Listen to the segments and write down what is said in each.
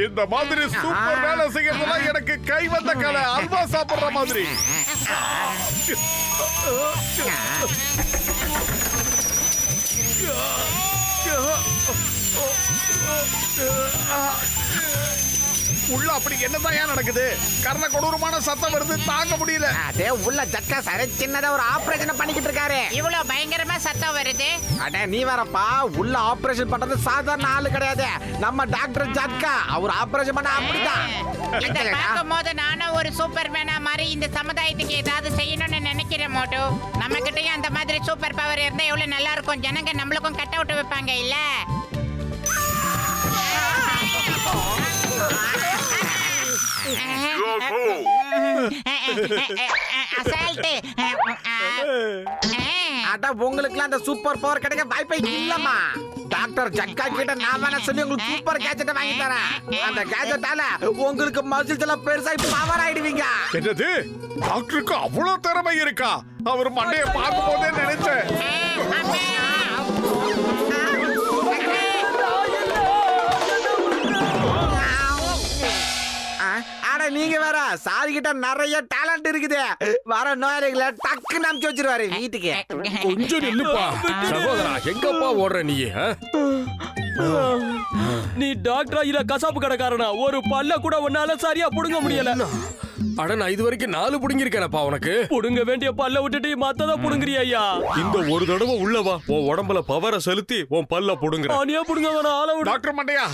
இந்த மாதிரி சூப்பர் வேலை செய்யறதுலாம் எனக்கு கை வந்த கலை. அல்வா சாப்பிடுற மாதிரி. உள்ள அப்படி என்னதான் ஏன் நடக்குது? கர்ண கொடூரமான சத்தம் வருது தாங்க முடியல. அதே உள்ள ஜட்கா சரி சின்னதா ஒரு ஆபரேஷன் பண்ணிக்கிட்டு இருக்காரு. இவ்வளவு பயங்கரமா சத்தம் வருது? அட நீ வரப்பா உள்ள ஆபரேஷன் பண்றது சாதாரண ஆளு கிடையாது. நம்ம டாக்டர் ஜட்கா அவர் ஆபரேஷன் பண்ண அப்படிதான். இத பார்க்கும் போது நானும் ஒரு சூப்பர்மேனா மாதிரி இந்த சமுதாயத்துக்கு ஏதாவது செய்யணும்னு நினைக்கிறேன் மோட்டு. நம்ம கிட்டயும் அந்த மாதிரி சூப்பர் பவர் இருந்தா எவ்வளவு நல்லா இருக்கும்? ஜனங்க நம்மளுக்கும் கட்ட விட்டு வைப்பாங்க இல்ல? அசால்ட்டு. அட உங்களுக்குலாம் அந்த சூப்பர் பவர் கிடைக்க வாய்ப்பே இல்லம்மா. டாக்டர் ஜட்கா கிட்ட நான் வேணா சொல்லி உங்களுக்கு சூப்பர் கேஜெட் வாங்கி தரேன். அந்த கேஜெட்டால உங்களுக்கு மசில்ஸ் எல்லாம் பெருசா பவர் ஆயிடுவீங்க. என்னது? டாக்டருக்கு அவ்வளவு திறமை இருக்கா? அவர் மண்டைய பார்க்கும் போதே நினைச்சேன் வேற சாரி கிட்ட நிறைய டேலண்ட் இருக்குது. வர நோயாளிகளை டக்குன்னு அனுப்பிச்சு வச்சிருவாரு. வீட்டுக்கு. கொஞ்சம் நில்லுப்பா. சகோதரா எங்கப்பா ஓடுற நீ? நீ டாக்டரா இல்ல கசாப்பு கடைக்காரனா? ஒரு பல்ல கூட உன்னால சரியா புடுங்க முடியல. அட நான் இது வரைக்கும் நாலு புடுங்கிருக்கேனப்பா உனக்கு. புடுங்க வேண்டிய பல்ல விட்டுட்டு மத்தத புடுங்குறியா ஐயா? இந்த ஒரு தடவை உள்ளவா உன் உடம்புல பவரை செலுத்தி உன் பல்ல புடுங்குற ஆனியா புடுங்க வேணாம் ஆள விடு. டாக்டர் மண்டையா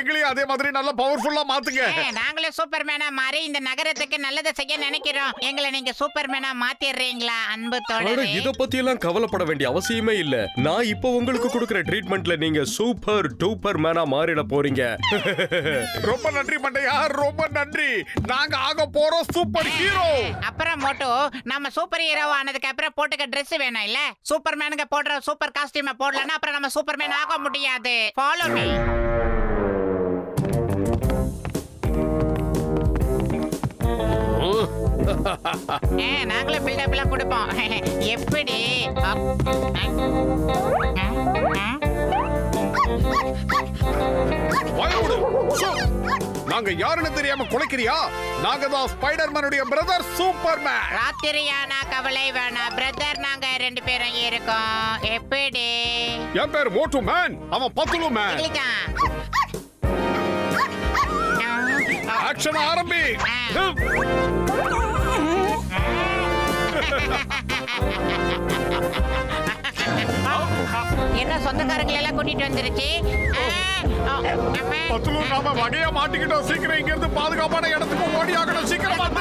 எங்களையும் அதே மாதிரி நல்லா பவர்ஃபுல்லா மாத்துங்க. நாங்களும் சூப்பர்மேனா மாறி இந்த நகரத்துக்கு நல்லதை செய்ய நினைக்கிறோம். எங்களை நீங்க சூப்பர்மேனா மாத்திடுறீங்களா அன்பு தோழரே? இத பத்தி எல்லாம் கவலைப்பட வேண்டிய அவசியமே இல்ல. நான் இப்போ உங்களுக்கு கொடுக்கிற ட்ரீட்மெண்ட்ல நீங்க சூப்பர் டூப்பர் மேனா மாறிட போறீங்க. ரொம்ப நன்றி மண்டையா ரொம்ப நன்றி. நாங்க ஆக போறோம் சூப்பர் ஹீரோ அப்புறம் மோட்டோ நம்ம சூப்பர் ஹீரோ ஆனதுக்கு அப்புறம் போட்டுக்க Dress வேணும் இல்ல? சூப்பர்மேனுக்கு போடுற சூப்பர் காஸ்டியூமை போடலன்னா அப்புறம் நம்ம சூப்பர்மேன் ஆக முடியாது. ஃபாலோ மீ நாங்களும் பில்டப் எல்லாம் கொடுப்போம். எப்படி. வாயோடு. நாங்க யாருன்னு தெரியாம குலைக்கிறியா? நாங்க தான் ஸ்பைடர்மேனுடைய பிரதர் சூப்பர்மேன். ராத்திரியானா கவலை வேணாம். பிரதர் நாங்க ரெண்டு பேரும் இருக்கோம். எப்படி? என் பேர் மோட்டு மேன். அவன் பத்துலு மேன்? ஆக்ஷன் ஆரம்பி. என்ன சொந்தக்காரங்களை எல்லாம் கூட்டிட்டு வந்துருச்சு? ஆ, ஆ, அம்மா. பத்துலு நாம வகையா மாட்டிக்கிட்டோம். சீக்கிரம் இங்க இருந்து பாதுகாப்பான இடத்துக்கு ஓடி ஆகணும். சீக்கிரம் வந்து.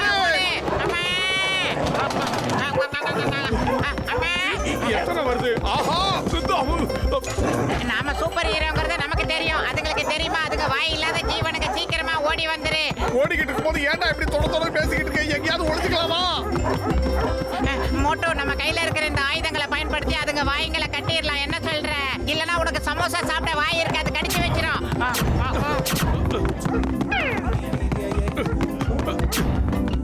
எத்தனை வருது? ஆஹா சித்தாவு. நாம சூப்பர் ஹீரோங்கிறது நமக்கு தெரியும். அதுங்களுக்கு தெரியுமா? அதுங்க வாய் இல்லாத ஜீவனுக்கு சீக்கிரமா ஓடி வந்துரு. ஓடிக்கிட்டு இருக்கும்போது ஏன்டா இப்படி தொட தொட பேசிக்கிட்டு இருக்க எங்கேயாவது ஒளிஞ்சுக்கலாமா? மோட்டோ நம்ம கையில இருக்கிற இந்த ஆயுதங்களை பயன்படுத்தி அதுங்க வாய்ங்களை கட்டிடலாம். என்ன சொல்ற? இல்லனா உனக்கு சமோசா சாப்பிட வாய் இருக்காது கடிச்சு வச்சிரும்.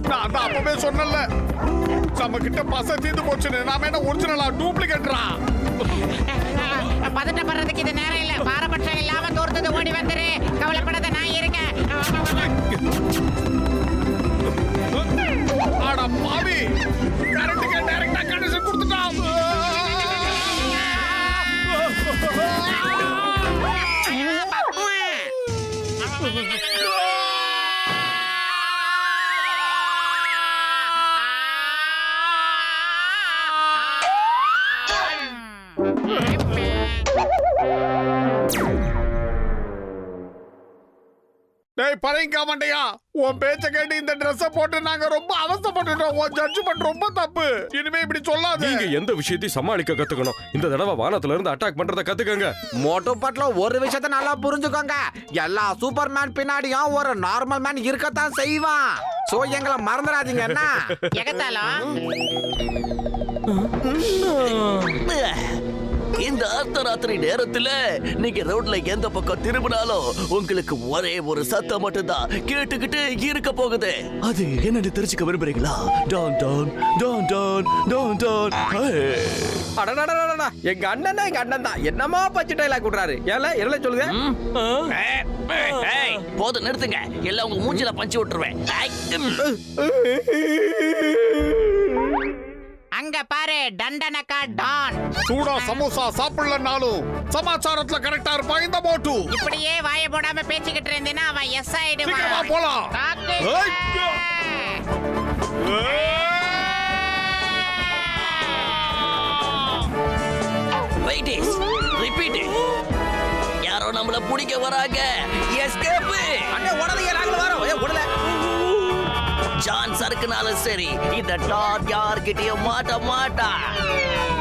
நான் தான் அப்பவே சொன்னல நம்ம கிட்ட பச தீர்ந்து போச்சுன்னு. நாம என்ன ஒரிஜினலா டூப்ளிகேட்ரா பதட்டப்படுறதுக்கு இது நேரம் இல்ல. பாரபட்சம் இல்லாம தூரத்துக்கு ஓடி வந்துரு. கவலைப்படாத. டேய் பழையங்கா மண்டையா உன் பேச்ச கேட்டு இந்த ட்ரெஸ்ஸ போட்டு நாங்க ரொம்ப அவஸ்தைப்பட்டுட்டோம் உன் ஜட்ஜ்மெண்ட் ரொம்ப தப்பு. இனிமே இப்படி சொல்லாத. நீங்க எந்த விஷயத்தையும் சமாளிக்க கத்துக்கணும். இந்த தடவை வானத்துல இருந்து அட்டாக் பண்றத கத்துக்கங்க. மோட்டு பட்ல ஒரு விஷயத்த நல்லா புரிஞ்சுக்கோங்க. எல்லா சூப்பர் மேன் பின்னாடியும் ஒரு நார்மல் மேன் இருக்கத்தான் செய்வான். சோ எங்களை மறந்துடாதீங்க என்ன? எகத்தாலும் இந்த அர்த்தராத்திரி நேரத்துல நீங்க ரோட்ல எந்த பக்கம் திரும்பினாலும் உங்களுக்கு ஒரே ஒரு சத்தம் மட்டும்தான் கேட்டுக்கிட்டு இருக்க போகுது. அது என்னன்னு தெரிஞ்சுக்க விரும்புறீங்களா? டான் டான் டான் டான் டான் டான். ஹே. அடடடடடா எங்க அண்ணன் தான் எங்க அண்ணன் தான் என்னமா பச்சை டைலாக் விடுறாரு ஏல என்ன சொல்லுங்க போதும் நிறுத்துங்க எல்லாம் உங்க மூஞ்சில பஞ்சு விட்டுருவேன் அங்க பாரு டண்டனக்கா டான் சூடா சமோசா சாப்பிடலனாலும் சமாச்சாரத்துல கரெக்டா இருப்பான் இந்த மோட்டு இப்படியே வாய போடாம பேசிக்கிட்டு இருந்தேன்னா அவன் எஸ் சீக்கிரமா ஆயிடுவான் போலாம் தாக்கு. ஐயோ. Wait it. Repeat it. யாரோ நம்மள பிடிக்க வராங்க எஸ்கேப் அண்ணே உடனே நாங்களும் வரோம் ஏ உடல ஜான் சறுக்குனாலும் சரி இந்த டான் யார்கிட்டயும் மாட்ட மாட்டா.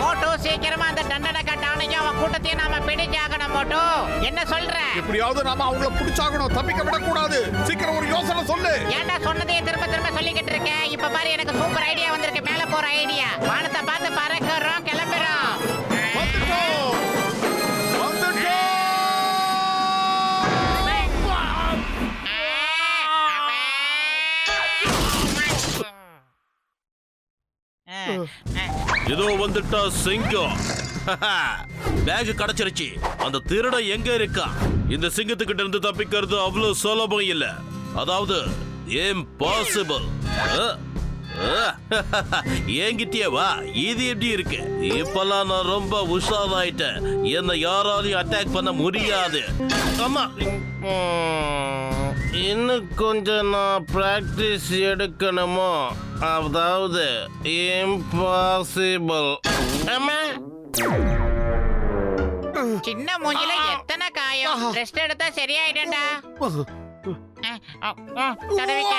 மோட்டு சீக்கிரமா அந்த தண்டனக்கா டானையும் அவன் கூட்டத்தையும் நாம பிடிச்சாகணும் மோட்டு. என்ன சொல்ற? எப்படியாவது நாம அவங்கள புடிச்சாகணும். தப்பிக்க விடக்கூடாது. சீக்கிரம் ஒரு யோசனை சொல்லு. ஏன்டா சொன்னதையே திரும்ப திரும்ப சொல்லிக்கிட்டு இருக்க? இப்ப பாரு எனக்கு சூப்பர் ஐடியா வந்திருக்கு. மேல போற ஐடியா வானத்தை பார்த்து பறக்கிறோம். இதோ வந்துட்டா சிங்கம். பேக் கிடைச்சிருச்சு. அந்த திருடன் எங்க இருக்கா? இந்த சிங்கத்துக்கிட்ட இருந்து தப்பிக்கிறது அவ்வளவு சுலபம் இல்ல. அதாவது இம்பாசிபிள் என்கிட்டயே வா. இது எப்படி இருக்கு? இப்பெல்லாம் நான் ரொம்ப உஷாராயிட்டேன். என்னை யாராலையும் அட்டாக் பண்ண முடியாது. ஆமா இன்னும் கொஞ்சம் நான் பிராக்டிஸ் எடுக்கணுமோ? அதாவது இம்பாசிபிள் சின்ன மூஞ்சில எத்தனை காயம்? ரெஸ்ட் எடுத்தா தடவிக்க.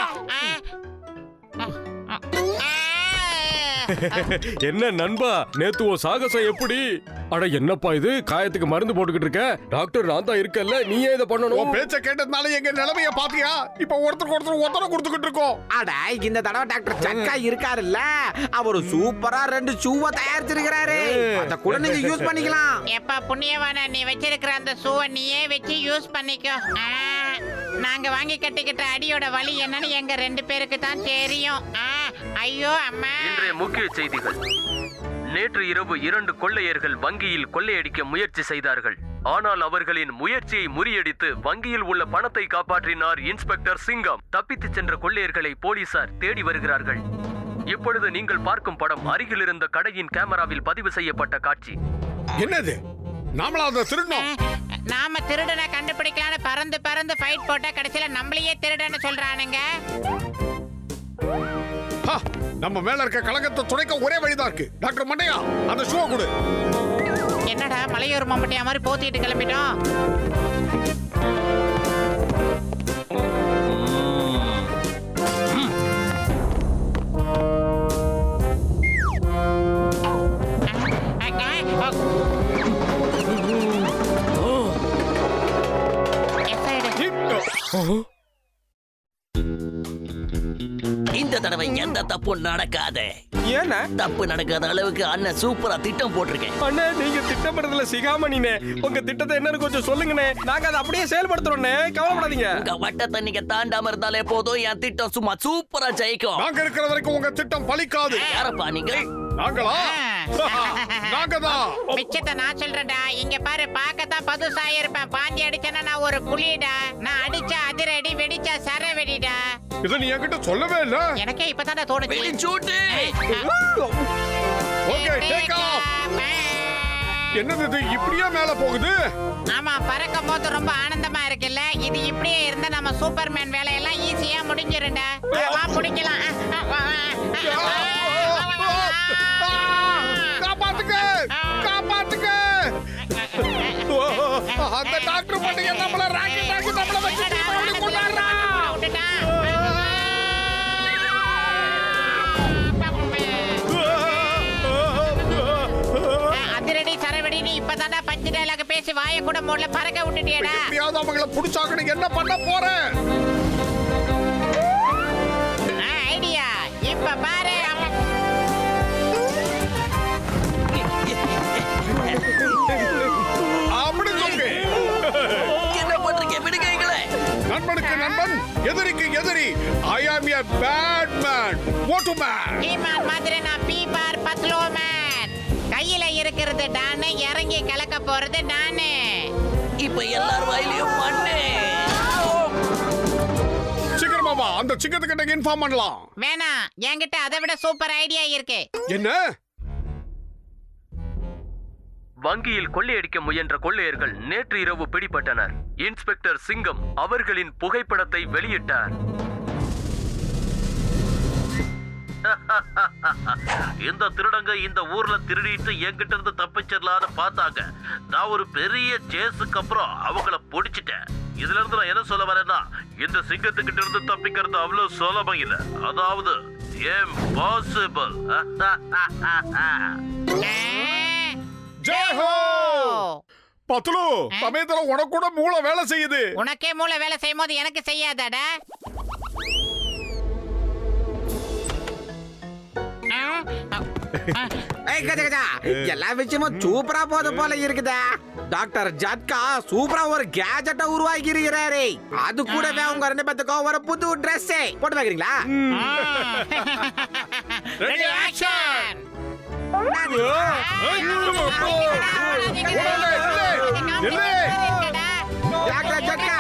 என்ன நண்பா நேத்து உன் சாகசம் எப்படி? அட என்னப்பா இது? காயத்துக்கு மருந்து போட்டுக்கிட்டு இருக்க? டாக்டர் நான் தான் இருக்கல்ல நீயே இதை உன் பண்ணணும் பேச்ச கேட்டதுனால எங்க நிலைமைய பாத்தியா? இப்ப ஒருத்தருக்கு ஒருத்தர் ஒத்தனை கொடுத்துக்கிட்டு இருக்கோம். அட இந்த தடவை டாக்டர் ஜக்கா இருக்காருல்ல. அவரு சூப்பரா ரெண்டு ஷூவை தயாரிச்சிருக்கிறாரு. அத கூட நீங்க யூஸ் பண்ணிக்கலாம். எப்பா புண்ணியவான நீ வச்சிருக்கிற அந்த ஷூவை நீயே வச்சு யூஸ் பண்ணிக்கோ. நாங்க வாங்கி கட்டிக்கிட்ட அடியோட வலி என்னன்னு எங்க ரெண்டு பேருக்கு தான் தெரியும். ஆ, ஐயோ அம்மா. இன்றைய முக்கிய செய்திகள். நேற்று இரவு இரண்டு கொள்ளையர்கள் வங்கியில் கொள்ளையடிக்க முயற்சி செய்தார்கள். ஆனால் அவர்களின் முயற்சியை முறியடித்து வங்கியில் உள்ள பணத்தை காப்பாற்றினார் இன்ஸ்பெக்டர் சிங்கம். தப்பித்துச் சென்ற கொள்ளையர்களை போலீசார் தேடி வருகிறார்கள். இப்பொழுது நீங்கள் பார்க்கும் படம் அருகில் இருந்த கடையின் கேமராவில் பதிவு செய்யப்பட்ட காட்சி. என்னது? நாமளா அதை திருடணும்? நாம திருடனை கண்டுபிடிக்கலான்னு பறந்து பறந்து ஃபைட் போட்டா கடைசியில நம்மளையே திருடன்னு சொல்றானுங்க. ஹா, நம்ம மேல இருக்க கலங்கத்தை துடைக்க ஒரே வழிதான் இருக்கு. டாக்டர் மண்டையா அந்த ஷூவை கொடு. என்னடா மலையூர் மம்பட்டியா மாதிரி போத்திட்டு கிளம்பிட்டோம்? எஸ் இந்த தடவை எந்த தப்பும் நடக்காது. ஏன்னா? தப்பு நடக்காத அளவுக்கு அண்ணன் சூப்பரா திட்டம் போட்டிருக்கேன். அண்ணே நீங்க திட்டமிடுறதுல சிகாமணினே உங்க திட்டத்தை என்னன்னு கொஞ்சம் சொல்லுங்கண்ணே. நாங்க அதை அப்படியே செயல்படுத்துறோண்ணே கவலைப்படாதீங்க. உங்க வட்டத்தை நீங்க தாண்டாம இருந்தாலே போதும். என் திட்டம் சும்மா சூப்பரா ஜெயிக்கும். நாங்க இருக்கிற வரைக்கும் உங்க திட்டம் பலிக்காது. யாரப்பா நீங்க நாங்களா? நாங்க தான் மிச்சத்தை நான் சொல்றேன்டா. இங்க பாரு பார்க்கத்தான் பதுசா இருப்பேன். அடிச்சேன்னா நான் ஒரு புலிடா. நான் அடிச்சா அதிரடி வெடிச்சா சர வெடிடா இதை நீ என்கிட்ட சொல்லவே இல்ல. எனக்கே இப்பதான்டா தோணுச்சு. சூட்டு. ஓகே டேக் ஆஃப் என்னது இது? இப்படியே மேல போகுது? ஆமா பறக்கும் போது ரொம்ப ஆனந்தமா இருக்குல்ல. இது இப்படியே இருந்தா நம்ம சூப்பர்மேன் வேலையெல்லாம் ஈஸியா முடிஞ்சிரும்டா. வா பிடிக்கலாம். அந்த டாக்டர் மட்டும் நம்மள ராக்கெட் ஆக்கி நம்மள வச்சு தீபாவளி கொண்டாடுறா? அதிரடி சரவடி நீ இப்பதான்டா பஞ்சு டைலாக் பேசி வாய கூட மூடல. பறக்க விட்டுட்டியடா. எப்படியாவது அவங்கள புடிச்சாக்கணும். என்ன பண்ண போறேன் I am a Batman ஓட்டு மேன் ஹீமான் மாதிரி நான் பீபார் பத்லோ மேன் கையில இருக்கிறது டானு இறங்கி கலக்க போறது நானு இப்ப எல்லார் வாயிலையும் மண்ணே. சீக்கிரமா வா அந்த சிங்கத்துக்கிட்ட இன்ஃபார்ம் பண்ணலாம். வேணாம் என்கிட்ட அதை விட சூப்பர் ஐடியா இருக்கு. என்ன? வங்கியில் கொள்ளையடிக்க முயன்ற கொள்ளையர்கள் நேற்று இரவு பிடிபட்டனர். இன்ஸ்பெக்டர் சிங்கம் அவர்களின் புகைப்படத்தை வெளியிட்டார். இந்த திருடங்க இந்த ஊர்ல திருடிட்டு என்கிட்ட இருந்து தப்பிச்சிடலான்னு பார்த்தாங்க. நான் ஒரு பெரிய சேஸுக்கு அப்புறம் அவங்கள பிடிச்சிட்டேன். இதுல இருந்து நான் என்ன சொல்ல வரேன்னா இந்த சிங்கத்துக்கிட்ட இருந்து தப்பிக்கிறது அவ்வளவு சுலபம் இல்ல. அதாவது இம்பாசிபிள் ஜெய் ஹோ! பத்லு சமயத்துல உனக்கு கூட மூளை வேலை செய்யுது. உனக்கே மூளை வேலை செய்யும் போது எனக்கு செய்யாதடா. எல்லா விஷயமும் சூப்பரா போது போல இருக்குதா டாக்டர் ஜட்கா சூப்பரா ஒரு கேஜெட்டை உருவாக்கி இருக்கிறாரு அது கூடவே உங்க ரெண்டு பேத்துக்கும் ஒரு புது Dress போட்டு வைக்கிறீங்களா ரெடி ஆக்ஷன் இல்லை, இல்லை. டாக்டர் ஜட்கா